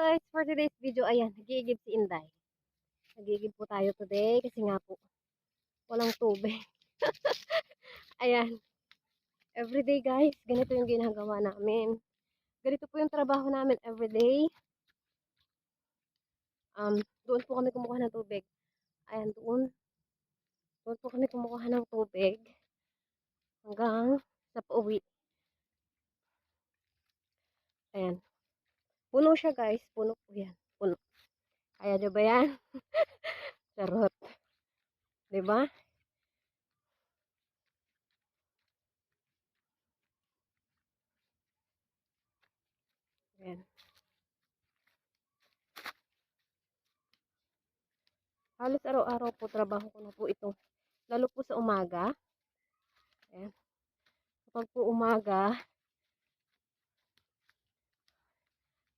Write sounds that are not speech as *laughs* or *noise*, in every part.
guys, for today's video, ayan, nagigib si Inday. Nagigib po tayo today kasi nga po, walang tubig. *laughs* ayan. Everyday guys, ganito yung ginagawa namin. Ganito po yung trabaho namin everyday. Um, doon po kami kumukuha ng tubig. Ayan, doon. Doon po kami kumukuha ng tubig. Hanggang sa pauwi. Ayan. Puno siya guys. Puno po yan. Puno. Kaya nyo ba yan? *laughs* Charot. Diba? Ayan. Halos araw-araw po trabaho ko na po ito. Lalo po sa umaga. Ayan. Kapag po umaga,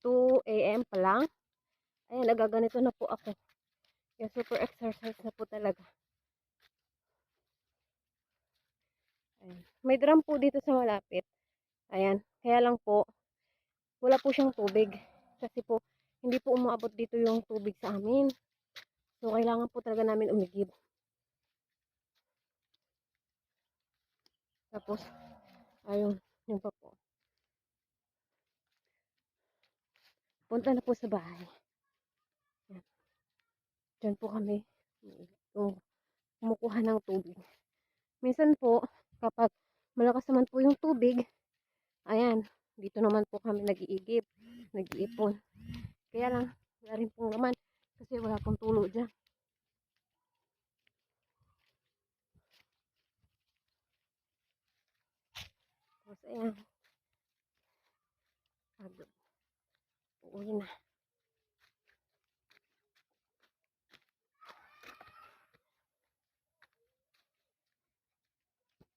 2 a.m. pa lang. Ayan, nagaganito na po ako. Kaya super exercise na po talaga. Ayan. May drum po dito sa malapit. Ayan. Kaya lang po, wala po siyang tubig. Kasi po, hindi po umaabot dito yung tubig sa amin. So, kailangan po talaga namin umigib. Tapos, ayun, yun pa po. Punta na po sa bahay. Yan. Diyan po kami yung kumukuha ng tubig. Minsan po, kapag malakas naman po yung tubig, ayan, dito naman po kami nag-iigib, nag-iipon. Kaya lang, wala rin pong naman kasi wala pong tulo dyan. Tapos, ayan. Pagod. Uuwi na.